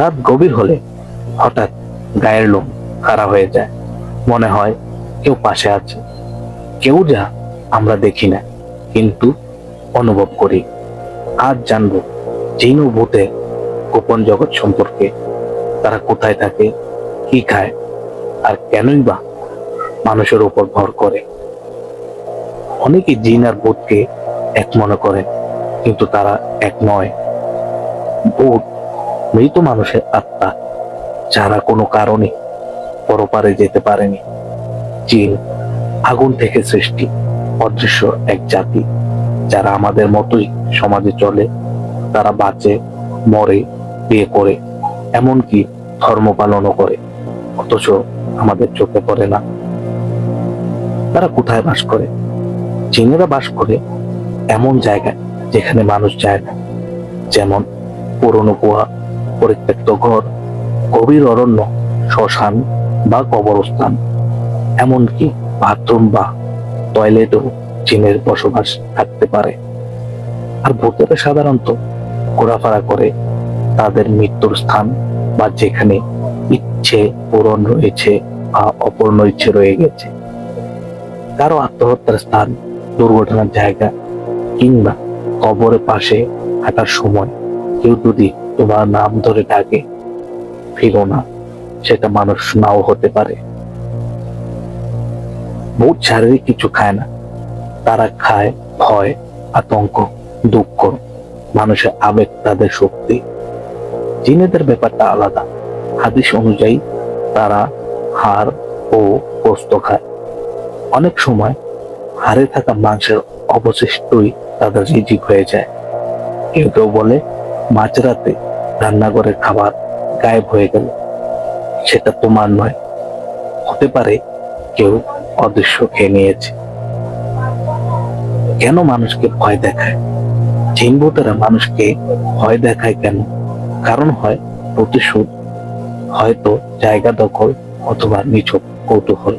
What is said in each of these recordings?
রাত গভীর হলে হঠাৎ গায়ের লোম খাড়া হয়ে যায়। মনে হয় কেউ পাশে আছে। কেউ যা আমরা দেখি না, কিন্তু অনুভব করি। আজ জানব জিন ও ভূতের গোপন জগৎ সম্পর্কে তারা কোথায় থাকে, কি খায়, আর কেনই বা মানুষের উপর ভর করে। অনেকে জিন আর ভূতকে এক মনে করেন কিন্তু তারা এক নয়। ভূত মৃত মানুষের আত্মা, যারা কোনো কারণে পরপারে যেতে পারেনি। জিন আগুন থেকে সৃষ্টি, অদৃশ্য এক জাতি, যারা আমাদের মতোই সমাজে চলে, তারা বাঁচে, মরে, বিয়ে করে, এমনকি ধর্ম পালনও করে, অথচ আমাদের চোখে পড়ে না। তারা কোথায় বাস করে? চীনেরা বাস করে এমন জায়গায় যেখানে মানুষ যায় না, যেমন পুরনো কুয়া পরিত্যক্ত ঘর, গভীর অরণ্য, শ্মশান বা কবরস্থান, এমনকি বাথরুম বা টয়লেটও চীনের বসবাস থাকতে পারে। আর ভূতেরা সাধারণত ঘোরাফেরা করে তাদের মৃত্যুর স্থান বা যেখানে ইচ্ছে পূরণ রয়েছে বা অপূর্ণ ইচ্ছে রয়ে গেছে। কারও আত্মহত্যার স্থান, দুর্ঘটনার জায়গা কিংবা কবরের পাশে হাঁটার সময় কেউ যদি তোমার নাম ধরে ডাকে। ফিরো না, সেটা মানুষ নাও হতে পারে। ভূত শারীরিক কিছু খায় না। তারা খায় ভয়, আতঙ্ক, দুঃখ। মানুষের আবেগ তাদের শক্তি। জিনেদের ব্যাপারটা আলাদা। হাদিস অনুযায়ী তারা হাড় ও গোস্ত খায়। অনেক সময় হাড়ে থাকা মাংসের অবশিষ্টই তাদের রিজিক হয়ে যায়। কেউ কেউ বলে মাঝরাতে রান্নাঘরের খাবার গায়েব হয়ে গেল। সেটা তোমার নয়, হতে পারে কেউ অদৃশ্য খেয়ে নিয়েছে। কেন মানুষকে ভয় দেখায়? জিন ভূতেরা মানুষকে ভয় দেখায় কেন? কারণ হয় প্রতিশোধ, হয়তো জায়গা দখল অথবা নিছক কৌতূহল।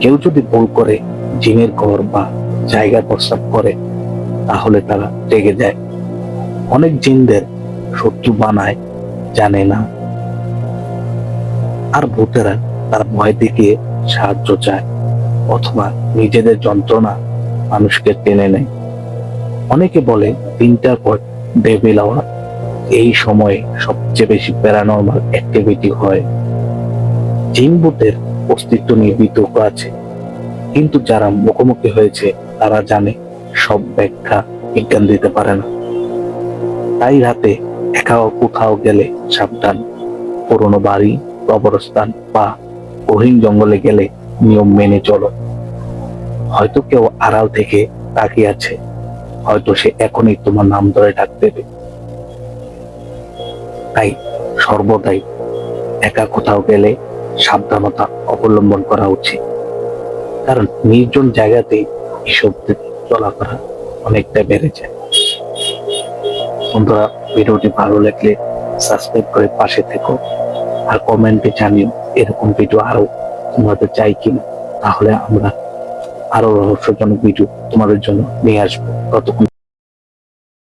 কেউ যদি ভুল করে জিনের ঘর বা জায়গা প্রস্তাব করে, তাহলে তারা রেগে যায়। অনেক জিনদের শত্রু বানায়, জানে না। আর ভূতেরা তার ভয় দেখিয়ে সাহায্য চায়, অথবা নিজেদের যন্ত্রণা মানুষকে টেনে নেয়। অনেকে বলে, তিনটার পর ডেভিল আওয়ার এই সময়ে সবচেয়ে বেশি প্যারানর্মাল অ্যাক্টিভিটি হয়। জিন ভূতের অস্তিত্ব নিয়ে বিতর্ক আছে, কিন্তু যারা মুখোমুখি হয়েছে তারা জানে, সব ব্যাখ্যা বিজ্ঞান দিতে পারে না। তাই রাতে একা কোথাও গেলে সাবধান। পুরনো বাড়ি, কবরস্থান বা গহীন জঙ্গলে গেলে নিয়ম মেনে চলো। হয়তো কেউ আড়াল থেকে তাকিয়ে আছে। হয়তো সে এখনই তোমার নাম ধরে ডাক দেবে। তাই সর্বদাই একা কোথাও গেলে সাবধানতা অবলম্বন করা উচিত। কারণ নির্জন জায়গাতে এসব চলাফেরা অনেকটা বেড়ে যায়। বন্ধুরা, ভিডিওটি ভালো লাগলে সাবস্ক্রাইব করে পাশে থেকো আর কমেন্টে জানিও এরকম ভিডিও আরও তোমাদের চাই কিনা। তাহলে আমরা আরও রহস্যজনক ভিডিও তোমাদের জন্য নিয়ে আসব। ততক্ষণ